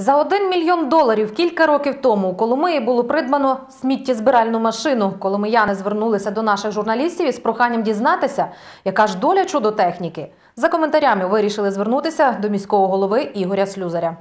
За один мільйон доларів кілька років тому у Коломиї було придбано сміттєзбиральну машину. Коломияни звернулися до наших журналістів із проханням дізнатися, яка ж доля чудо-техніки. За коментарями вирішили звернутися до міського голови Ігоря Слюзаря.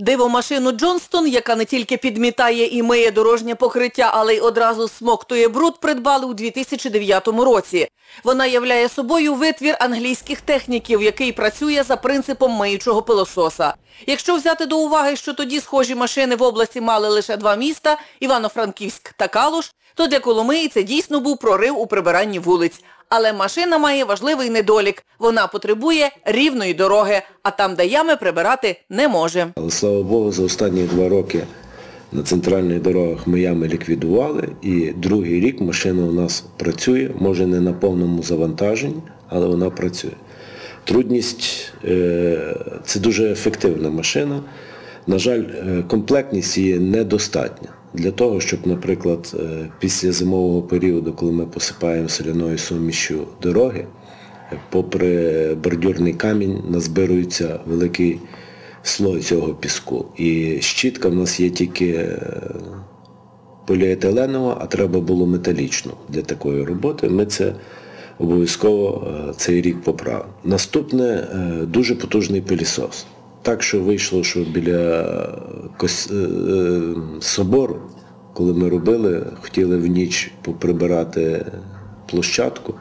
Дивомашину Джонстон, яка не тільки підмітає і миє дорожнє покриття, але й одразу смоктує бруд, придбали у 2009 році. Вона являє собою витвір англійських техніків, який працює за принципом миючого пилососа. Якщо взяти до уваги, що тоді схожі машини в області мали лише два міста – Івано-Франківськ та Калуш, то для Коломиї це дійсно був прорив у прибиранні вулиць. Але машина має важливий недолік. Вона потребує рівної дороги, а там, де ями, прибирати не може. Але слава Богу, за останні два роки на центральних дорогах ми ями ліквідували і другий рік машина у нас працює, може не на повному завантаженні, але вона працює. Трудність е, це дуже ефективна машина. На жаль, е, комплектність її недостатня. Для того, щоб, наприклад, е, після зимового періоду, коли ми посипаємо соляною сумішю дороги, е, попри бордюрний камінь назбирується великий слой цього піску. І щітка в нас є тільки е, поліетиленова, а треба було металічну для такої роботи. Ми це обов'язково цей рік поправимо. Наступне дуже потужний пилісос. Так що вийшло, що біля е, е, собору, коли ми робили, хотіли в ніч поприбирати площадку,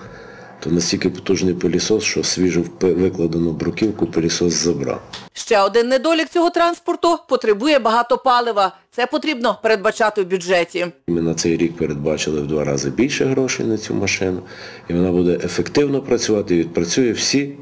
то настільки потужний пилісос, що свіжо впи- викладену бруківку пилісос забрав. Ще один недолік цього транспорту – потребує багато палива. Це потрібно передбачати в бюджеті. Ми на цей рік передбачили в два рази більше грошей на цю машину, і вона буде ефективно працювати і відпрацює всі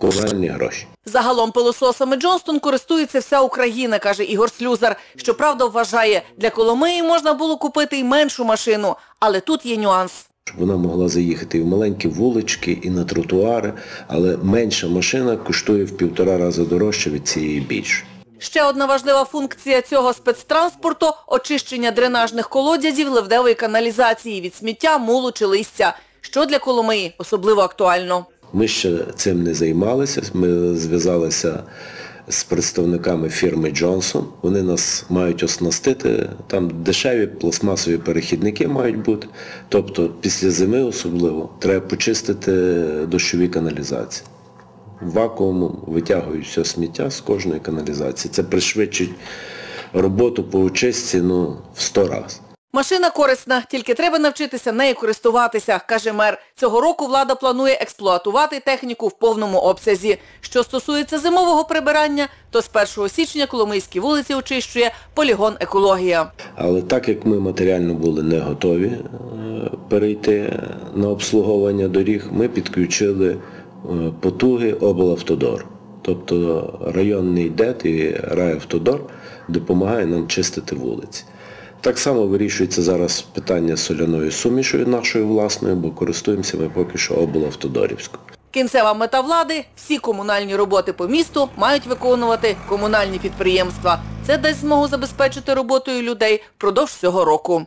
ковальні гроші. Загалом пилососами Джонстон користується вся Україна, каже Ігор Слюзар. Щоправда, вважає, для Коломиї можна було купити й меншу машину, але тут є нюанс. Щоб вона могла заїхати і в маленькі вулички, і на тротуари, але менша машина коштує в півтора рази дорожче від цієї більшої. Ще одна важлива функція цього спецтранспорту – очищення дренажних колодязів ливдевої каналізації від сміття, мулу чи листя, що для Коломиї особливо актуально. Ми ще цим не займалися. Ми зв'язалися з представниками фірми Джонсон. Вони нас мають оснастити. Там дешеві пластмасові перехідники мають бути. Тобто після зими особливо треба почистити дощові каналізації. Вакуумом витягують все сміття з кожної каналізації. Це пришвидшить роботу по очистці ну, в 100 разів. Машина корисна, тільки треба навчитися нею користуватися, каже мер. Цього року влада планує експлуатувати техніку в повному обсязі. Що стосується зимового прибирання, то з 1 січня Коломийські вулиці очищує полігон «Екологія». Але так як ми матеріально були не готові е, перейти на обслуговування доріг, ми підключили е, потуги облавтодор. Тобто районний ДЕТ і райавтодор допомагає нам чистити вулиці. Так само вирішується зараз питання з соляною сумішою нашою власною, бо користуємося ми поки що облавтодорівською. Кінцева мета влади – всі комунальні роботи по місту мають виконувати комунальні підприємства. Це дасть змогу забезпечити роботою людей впродовж цього року.